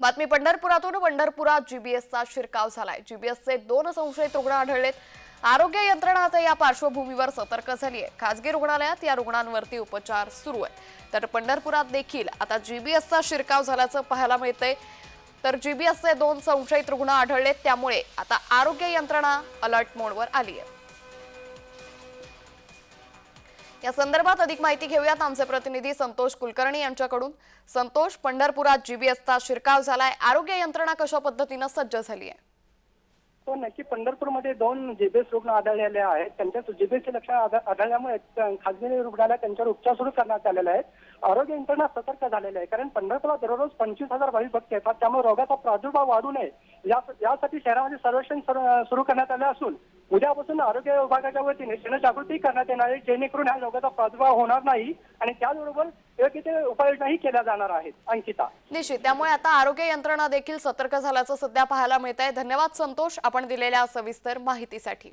बातमी पंढरपुरातून. पंढरपुरात जीबीएसचा शिरकाव झालाय. जीबीएसचे दोन संशयित रुग्ण आढळलेत. आरोग्य यंत्रणा आता या पार्श्वभूमीवर सतर्क झाली आहे खासगी रुग्णालयात या रुग्णांवरती उपचार सुरू आहे तर पंढरपुरात देखील आता जीबीएसचा शिरकाव झाल्याचं पाहायला मिळतंय. तर जीबीएसचे दोन संशयित रुग्ण आढळलेत. त्यामुळे आता आरोग्य यंत्रणा अलर्ट मोडवर आली आहे या संदर्भात अधिक माहिती घेऊयात आमचे प्रतिनिधी संतोष कुलकर्णी यांच्याकडून. संतोष पंढरपुरात जीबीएसचा शिरकाव झालाय. आरोग्य यंत्रणा कशा पद्धतीनं सज्ज झाली आहे हो नक्की. पंढरपूरमध्ये दोन जेबीएस रुग्ण आढळलेले आहेत. त्यांच्या जेबीएसचे लक्षण आढळल्यामुळे खाजगी रुग्णालयात त्यांच्यावर उपचार सुरू करण्यात आलेले आहेत. आरोग्य यंत्रणा सतर्क झालेली आहे. कारण पंढरपूरला दररोज पंचवीस हजार बावीस भक्त येतात. त्यामुळे रोगाचा प्रादुर्भाव वाढू नये. यासाठी शहरामध्ये सर्वेक्षण सुरू करण्यात आले असून उद्यापासून आरोग्य विभागाच्या वतीने जनजागृती करण्यात येणार आहे. जेणेकरून ह्या रोगाचा प्रादुर्भाव होणार नाही आणि त्याचबरोबर योग्य ते उपाययोजनाही केल्या जाणार आहेत. अंकिता. निश्चित. त्यामुळे आता आरोग्य यंत्रणा देखील सतर्क झाल्याचं सध्या पाहायला मिळत आहे धन्यवाद संतोष आपण दिलेल्या सविस्तर माहितीसाठी.